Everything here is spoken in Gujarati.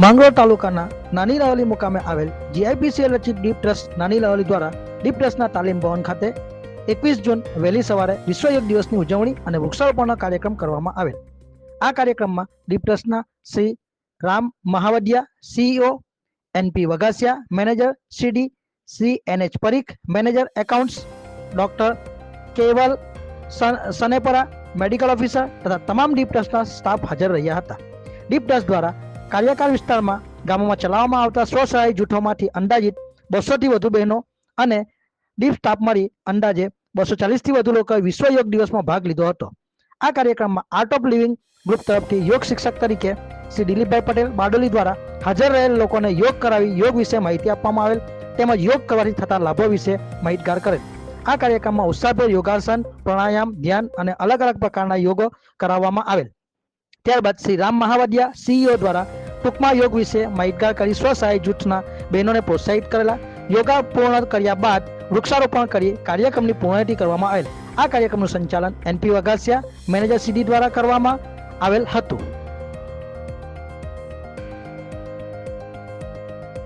માંગરોળ તાલુકાના નાની લાવલી મુકામે આવેલ જીઆઈપીસીએલ રચિત ડીપ ટ્રસ્ટ નાની લાવલી દ્વારા ડીપ ટ્રસ્ટના તાલીમ ભવન ખાતે એકવીસ જૂન વહેલી સવારે વિશ્વ યોગ દિવસની ઉજવણી અને વૃક્ષારોપણનો કાર્યક્રમ કરવામાં આવેલ. આ કાર્યક્રમમાં ડીપ ટ્રસ્ટના Shri Ram Mahavadiya CEO NP Vaghasiya manager CD Shri NH Parikh, manager accounts doctor Keval Sanepara, medical officer તથા તમામ ડીપ ટ્રસ્ટના સ્ટાફ હાજર રહ્યા હતા. ડીપ ટ્રસ્ટ દ્વારા કાર્યકાળ વિસ્તારમાં ગામોમાં ચલાવવામાં આવતા સ્વસહાય જૂથોમાંથી અંદાજિત બસોથી વધુ બહેનો અને ડીપ સ્ટાફ મળી અંદાજે બસો ચાલીસથી વધુ લોકોએ વિશ્વ યોગ દિવસમાં ભાગ લીધો હતો. આ કાર્યક્રમમાં આર્ટ ઓફ લિવિંગ ગ્રુપ તરફથી યોગ શિક્ષક તરીકે શ્રી દિલીપભાઈ પટેલ બારડોલી દ્વારા હાજર રહેલ લોકોને યોગ કરાવી યોગ વિશે માહિતી આપવામાં આવેલ તેમજ યોગ કરવાથી થતા લાભો વિશે માહિતગાર કરેલ. આ કાર્યક્રમમાં ઉત્સાહભેર યોગાસન, પ્રાણાયામ, ધ્યાન અને અલગ અલગ પ્રકારના યોગો કરાવવામાં આવેલ. ત્યારબાદ શ્રી રામ મહાવડિયા સીઈઓ દ્વારા ટૂંકમાં યોગ વિશે માહિતગાર કરી સ્વસહાય જૂથના બહેનોને પ્રોત્સાહિત કરેલા યોગા પૂર્ણ કર્યા બાદ વૃક્ષારોપણ કરી કાર્યક્રમની પૂર્ણતિ કરવામાં આવેલ. આ કાર્યક્રમનું સંચાલન એનપી વઘાસિયા મેનેજર સીડી દ્વારા કરવામાં આવેલ હતું.